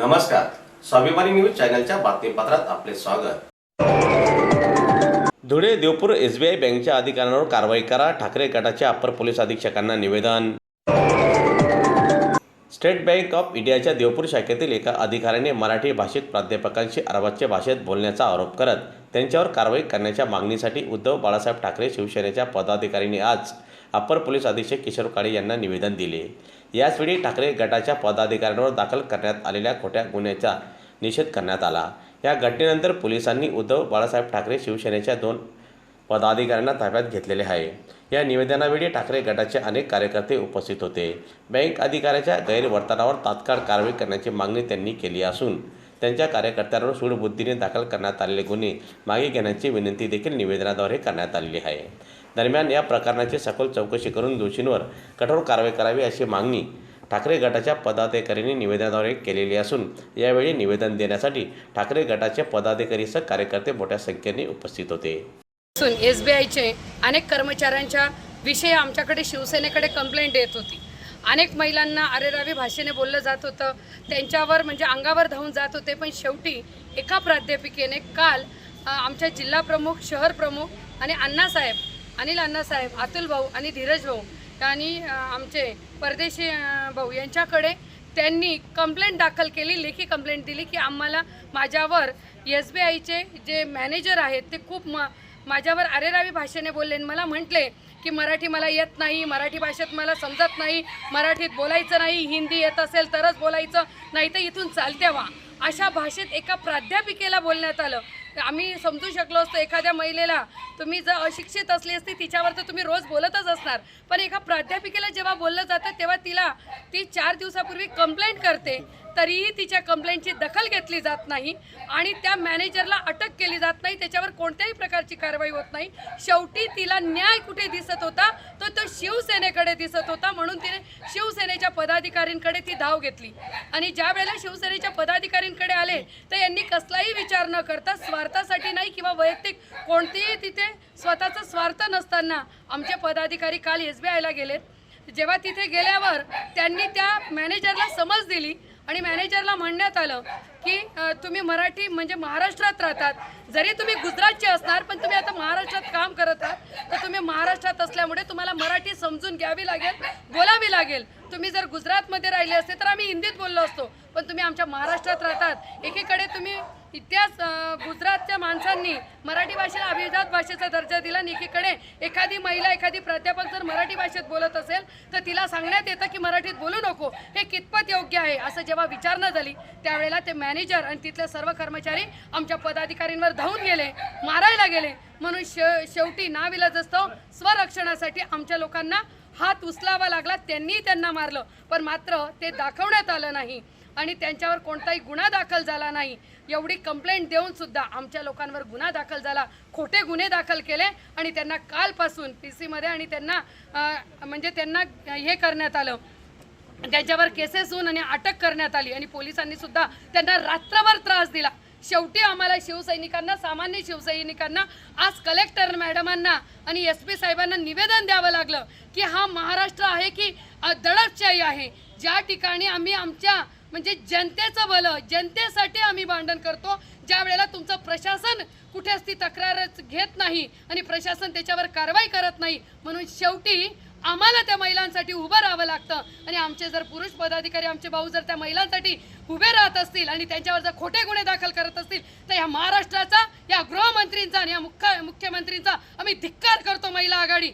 नमस्कार. स्वाभिमानी न्यूज चॅनलच्या बातमीपत्रात आपले स्वागत. धुळे देवपूर एसबीआय बँकच्या अधिकाऱ्यांवर कारवाई करा ठाकरे गटाच्या अप्पर पोलीस अधीक्षकांना निवेदन. स्टेट बँक ऑफ इंडियाच्या देवपूर शाखेतील एका अधिकाऱ्याने मराठी भाषिक प्राध्यापकांशी अरबाच्या भाषेत बोलण्याचा आरोप करत त्यांच्यावर कारवाई करण्याच्या मागणीसाठी उद्धव बाळासाहेब ठाकरे शिवसेनेच्या पदाधिकाऱ्यांनी आज अप्पर पोलीस अधीक्षक किशोर काळे यांना निवेदन दिले. याचवेळी ठाकरे गटाच्या पदाधिकाऱ्यांवर दाखल करण्यात आलेल्या खोट्या गुन्ह्याचा निषेध करण्यात आला. या घटनेनंतर पोलिसांनी उद्धव बाळासाहेब ठाकरे शिवसेनेच्या दोन पदाधिकाऱ्यांना ताब्यात घेतलेले आहे. या निवेदनावेळी ठाकरे गटाचे अनेक कार्यकर्ते उपस्थित होते. बँक अधिकाऱ्याच्या गैरवर्तनावर तात्काळ कारवाई करण्याची मागणी त्यांनी केली असून त्यांच्या कार्यकर्त्यांवर सूडबुद्धीने दाखल करण्यात आलेले गुन्हे मागे घेण्याची विनंती देखील निवेदनाद्वारे करण्यात आलेली आहे. दरम्यान या प्रकरणाची सखोल चौकशी करून दोषींवर कठोर कारवाई करावी अशी मागणी ठाकरे गटाच्या पदाधिकाऱ्यांनी निवेदनाद्वारे केलेली असून यावेळी निवेदन देण्यासाठी ठाकरे गटाचे पदाधिकारीसह कार्यकर्ते मोठ्या संख्येने उपस्थित होते. असून एस बी आयचे अनेक कर्मचाऱ्यांच्या विषयी आमच्याकडे शिवसेनेकडे कंप्लेंट येत होती. अनेक महिलांना अरेरावी भाषेने बोललं जात होतं. त्यांच्यावर म्हणजे अंगावर धावून जात होते पण शेवटी एका प्राध्यापिकेने काल आमच्या जिल्हा प्रमुख शहर प्रमुख आणि अण्णासाहेब अनिल अण्णासाहेब अतुल भाऊ आणि धीरज भाऊ आणि आमचे परदेशी भाऊ यांच्याकडे त्यांनी कंप्लेंट दाखल केली लेखी कंप्लेंट दिली की आम्हाला माझ्यावर एस बी आयचे जे मॅनेजर आहेत ते खूप म माझ्यावर अरेरावी भाषेने बोलले आणि मला म्हटले की मराठी मला येत नाही मराठी भाषेत मला समजत नाही मराठीत बोलायचं नाही हिंदी येत असेल तरच बोलायचं नाही तर इथून चालते व्हा. अशा भाषेत एका प्राध्यापिकेला बोलण्यात आलं. आम्ही समजू शकलो असतो एखाद्या महिलेला तुम्ही जर अशिक्षित असली असती तिच्यावर तर तुम्ही रोज बोलतच असणार. पण एका प्राध्यापिकेला जेव्हा बोललं जातं तेव्हा तिला ती चार दिवसापूर्वी कंप्लेंट करते. तरीही तिच्या कंप्लेंटची दखल घेतली जात नाही आणि त्या मॅनेजरला अटक केली जात नाही. त्याच्यावर कोणत्याही प्रकारची कारवाई होत नाही. शेवटी तिला न्याय कुठे दिसत होता? तो तो शिवसेनेकडे दिसत होता म्हणून तिने शिवसेनेच्या पदाधिकाऱ्यांकडे ती धाव घेतली. आणि ज्या वेळेला शिवसेनेच्या पदाधिकाऱ्यांकडे आले तर यांनी कसलाही विचार न करता स्वार्थासाठी नाही किंवा वैयक्तिक कोणतेही तिथे स्वतःचा स्वार्थ नसताना आमचे पदाधिकारी काल एस बी आयला गेलेत. जेव्हा तिथे गेल्यावर त्यांनी त्या मॅनेजरला समज दिली. आणि मॅनेजरला म्हणण्यात आलं की तुम्ही मराठी म्हणजे महाराष्ट्रात राहतात. जरी तुम्ही गुजरातचे असणार पण तुम्ही आता महाराष्ट्रात काम करत आहात. तर तुम्ही महाराष्ट्रात असल्यामुळे तुम्हाला मराठी समजून घ्यावी लागेल बोलावी लागेल. तुम्ही जर गुजरातमध्ये राहिले असते तर आम्ही हिंदीत बोललो असतो. पण तुम्ही आमच्या महाराष्ट्रात राहतात. एकीकडे तुम्ही इतिहास गुजरातच्या माणसांनी मराठी भाषेला अभिजात भाषेचा दर्जा दिला आणि एकीकडे एखादी महिला एखादी प्राध्यापक जर मराठी भाषेत बोलत असेल तर तिला सांगण्यात येतं की मराठीत बोलू नको. हे कितपत योग्य आहे? असं जेव्हा विचारणा झाली त्यावेळेला ते मॅनेजर आणि तिथले सर्व कर्मचारी आमच्या पदाधिकाऱ्यांवर धावून गेले मारायला गेले. म्हणून शे शेवटी नाविलाज असतो स्वरक्षणासाठी आमच्या लोकांना हात उचलावा लागला त्यांनी त्यांना मारलं. पण मात्र ते दाखवण्यात आलं नाही आणि त्यांच्यावर कोणताही गुन्हा दाखल झाला नाही. एवढी कंप्लेंट देऊन सुद्धा आमच्या लोकांवर गुन्हा दाखल झाला. खोटे गुन्हे दाखल केले आणि त्यांना कालपासून पी सीमध्ये आणि त्यांना म्हणजे त्यांना हे करण्यात आलं. त्यांच्यावर केसेस होऊन आणि अटक करण्यात आली आणि पोलिसांनी सुद्धा त्यांना रात्रभर त्रास दिला. शेवटी आम्हाला शिवसैनिकांना सामान्य शिवसैनिकांना आज कलेक्टर मॅडमांना आणि एस पी साहेबांना निवेदन द्यावं लागलं. की हा महाराष्ट्र आहे की दडपशाही आहे. ज्या ठिकाणी आम्ही आमच्या म्हणजे जनतेचं भलं जनतेसाठी आम्ही भांडण करतो ज्या वेळेला तुमचं प्रशासन कुठेच ती तक्रारच घेत नाही आणि प्रशासन त्याच्यावर कारवाई करत नाही म्हणून शेवटी आम्हाला त्या महिलांसाठी उभं राहावं लागतं. आणि आमचे जर पुरुष पदाधिकारी आमचे भाऊ जर त्या महिलांसाठी उभे राहत असतील आणि त्यांच्यावर जर खोटे गुन्हे दाखल करत असतील तर या महाराष्ट्राचा या गृहमंत्रींचा आणि या मुख्य मुख्यमंत्रींचा आम्ही धिक्कार करतो महिला आघाडी.